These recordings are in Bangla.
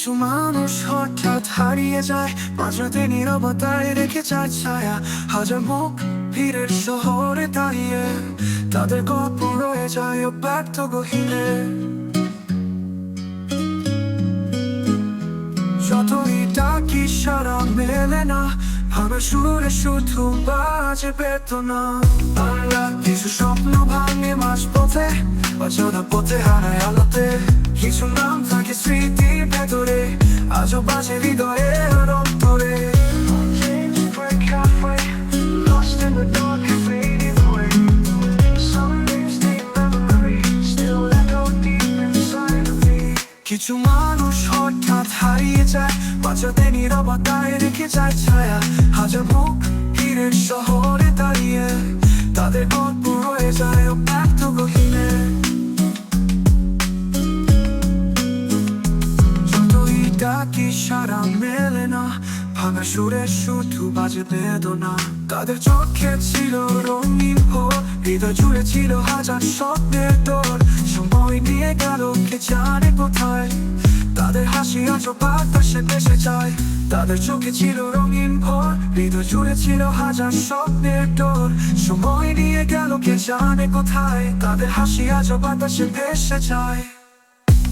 কিছু মানুষ হঠাৎ হারিয়ে যায়। মাঝরাতে নিরবতায় রেখে যায় ছায়া। হাজার মুখ ভিড়ের শহরে দাঁড়িয়ে। তাদের গল্প রয়ে যায় ব্যর্থ গহীনে। যতই ডাকি সারা মেলে না। ভাবে সুরে শুধু বাজে বেদনা। বাংলা কিছু স্বপ্ন ভাঙে মাঝ পথে অচেনা পথে হারায় আলোতে। কিছু নাম থাকে স্মৃতির ভেতরে, আজও বাজে হৃদয়ে আর অন্তরে। ছায়া হাজার মুখ হীরের শহরে দাঁড়িয়ে, তাদের গল্প রয়ে যায় ব্যর্থ গহীনে। ডাকি সারা মেলে না, ভাঙা সুরে শুধু বাজে বেদনা। তাদের চোখে ছিল রঙিন ভোর, হৃদয় জুড়ে ছিল হাজার স্বপ্নের তোর সময় নিয়ে গেল কে জানে কোথায়, তাদের হাসি আজ বাতাসে ভেসে যায়। তাদের চোখে ছিল রঙিন ভর, হৃদয় জুড়ে ছিল হাজার স্বপ্নের ডোর। সময় নিয়ে গেল কে জানে কোথায়, তাদের হাসি আজ বাতাসে ভেসে যায়।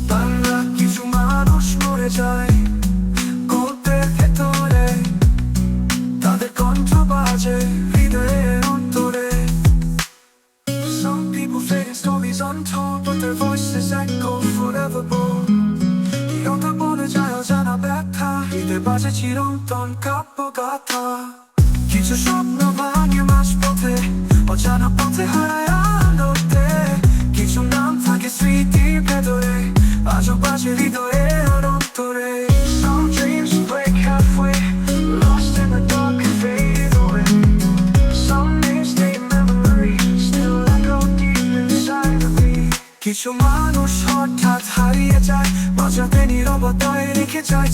তারা কিছু মানুষ মরে যায়। চিরন্তন কাব্য গাথা কিছু স্বপ্ন ভাঙে মাস পথে অজানা পথে হারায় আলোতে কিছু নাম থাকে স্মৃতির ভেতরে আজও বাজে হৃদয়ে আর অন্তরে কিছু মানুষ হঠাৎ হারিয়ে যায় বাজাতে নীরবতায় রেখে যায়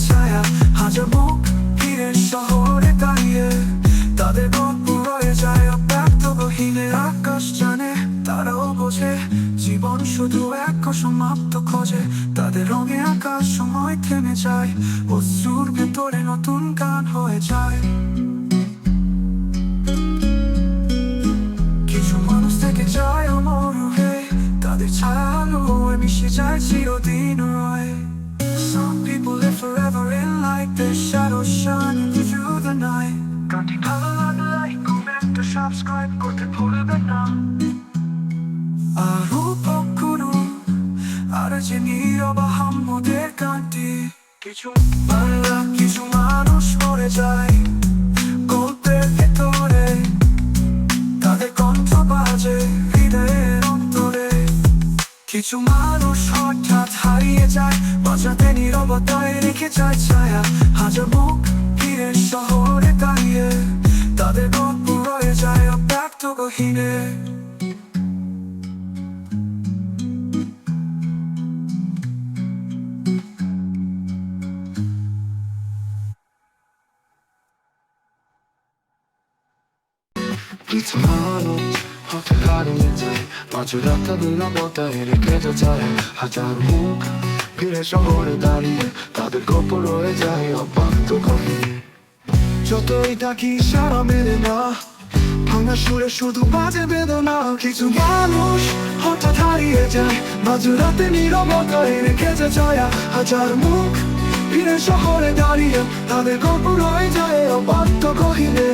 ভেতরে নতুন গান হয়ে যায় কিছু মানুষ থেকে যায় অমর হয়ে তাদের ছায়া আলো হয়ে মিশে যায় চিরদিন রয় Some people live forever in light Their shadows shining through the night. গানটি ভালো লাগলে কমেন্ট সাবস্ক্রাইব করতে ভুলবেন না আর করুন আর যে নীরব আহম্মদের গানটি কিছু বাংলা মরে যায় গল্পের ভেতরে, তাদের কণ্ঠ বাজে, হৃদয়ের অন্তরে। কিছু মানুষ হঠাৎ হারিয়ে যায় বাজাতে নীরবতায় রেখে যায় ছায়া। হাজার মুখ ভিড়ের শহরে দাঁড়িয়ে, তাদের গল্প রয়ে যায় ব্যর্থ গহীনে। কিছু মানুষ হঠাৎ হারিয়ে যায় মাঝরাতে নীরবতায় রেখে যায় হাজার মুখ ফিরে শহরে দাঁড়িয়ে তাদের গল্প রয়ে যায় অব্যাহত কাহিনী যতই ডাকি সারা মেলে না ভাঙা সুরে শুধু বাজে বেদনা কিছু মানুষ হঠাৎ হারিয়ে যায় মাঝরাতে নীরবতায় রেখে যে ছায়া হাজার মুখ ফিরে শহরে দাঁড়িয়ে তাদের গল্প রয়ে যায় অবাধ্য গহীনে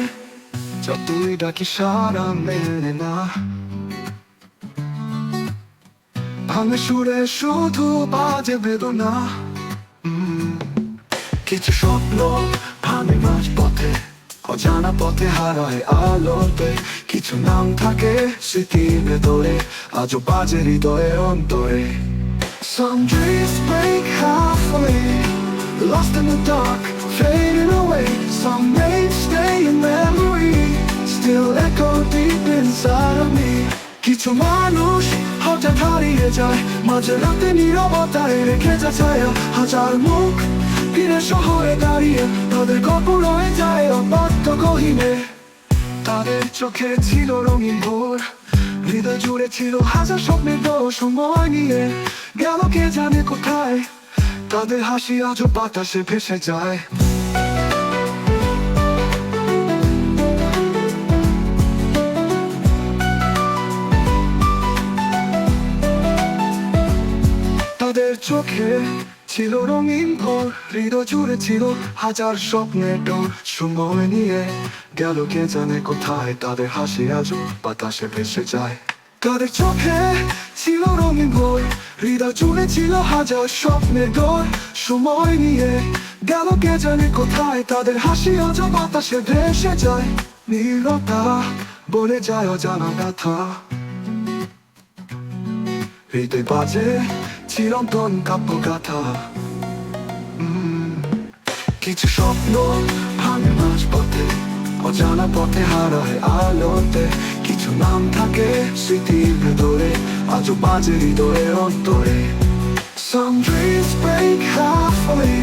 যতই ডাকি সারা না ভাঙা সুরে শুধু বাজে বেদনা কিছু স্বপ্ন ভাঙে মাঝ পথে অজানা পথে হারায় আলোতে কিছু নাম থাকে স্মৃতির ভেতরে আজও বাজে হৃদয়ের অন্তরে Some dreams break Lost in the dark, fading away Some names stay in deep inside of me. কিছু মানুষ হঠাৎ হারিয়ে যায়। মাঝে রাতে নীরবতায় রেখে যায় ছায়া হাজার মুখ ফিরে শহরে দাঁড়িয়ে। তাদের গল্প রয়ে যায় অবাধ্য গহীনে। তাদের চোখে ছিল রঙিন ভোর। হৃদয় জুড়ে ছিল হাজার স্বপ্নের দোষ সময় নিয়ে। গেল কে জানে কোথায়। তাদের হাসি আজও বাতাসে ভেসে যায়। চোখে ছিল রঙিন ভোর, হৃদয় জুড়ে ছিল হাজার স্বপ্নের ডোর সময় নিয়ে গেল কে জানে কোথায়, তাদের হাসি আজও বাতাসে ভেসে যায়। তাদের চোখে ছিল রঙিন ভোর, হৃদয় জুড়ে ছিল হাজার স্বপ্নের ডোর সময় নিয়ে গেল কে জানে কোথায়, তাদের হাসি আজও বাতাসে ভেসে যায়। নীরতা বলে যায় অজানা ব্যথা। হৃদয় বাজে চিরন্তন কাব্য গাথা কিছু স্বপ্ন ভাঙে মাঝ পথে অজানা পথে হারায় আলোতে কিছু নাম থাকে স্মৃতির ভেতরে আজও বাজে হৃদয়ের অন্তরে Some dreams break halfway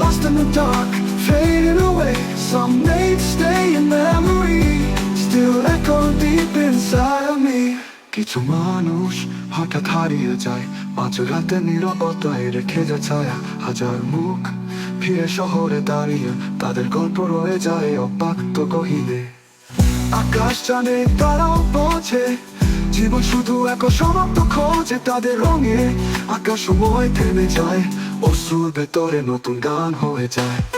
Lost in the dark, fading away Some names stay in memory Still echo deep inside of me কিছু মানুষ হঠাৎ হারিয়ে যায়। মাঝ রাতে নিরবতায় রেখে যায় ছায়া। হাজার মুখ ফিরে শহরে দাঁড়িয়ে। তাদের গল্প রয়ে যায় অপাক্ত গহিনে। আকাশ জানে তারাও বোঝে। জীবন শুধু এক সমাপ্ত খোঁজে তাদের রঙে। আকাশ সময় থেমে যায়। অশ্রুর ভেতরে নতুন গান হয়ে যায়।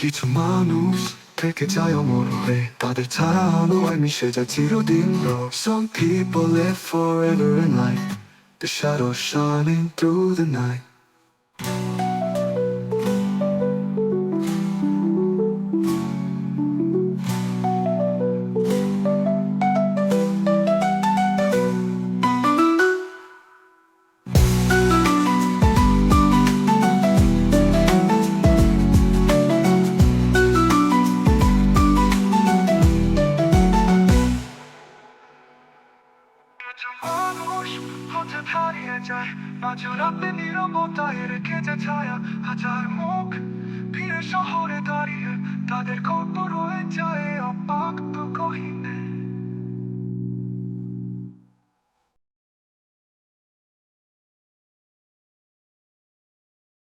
কিছু মানুষ থেকে যায় অমর হয়ে তাদের ছাড়া আলোয় মিশে যায় চিরদিন Some people live forever in light The shadow shining through the night যায় মাঝ রাতে নিরবতায় রেখে ছায়া হাজার মুখ ফিরে শহরে দাঁড়িয়ে তাদের গল্প রয়ে যায় অপাক্ত কহিনে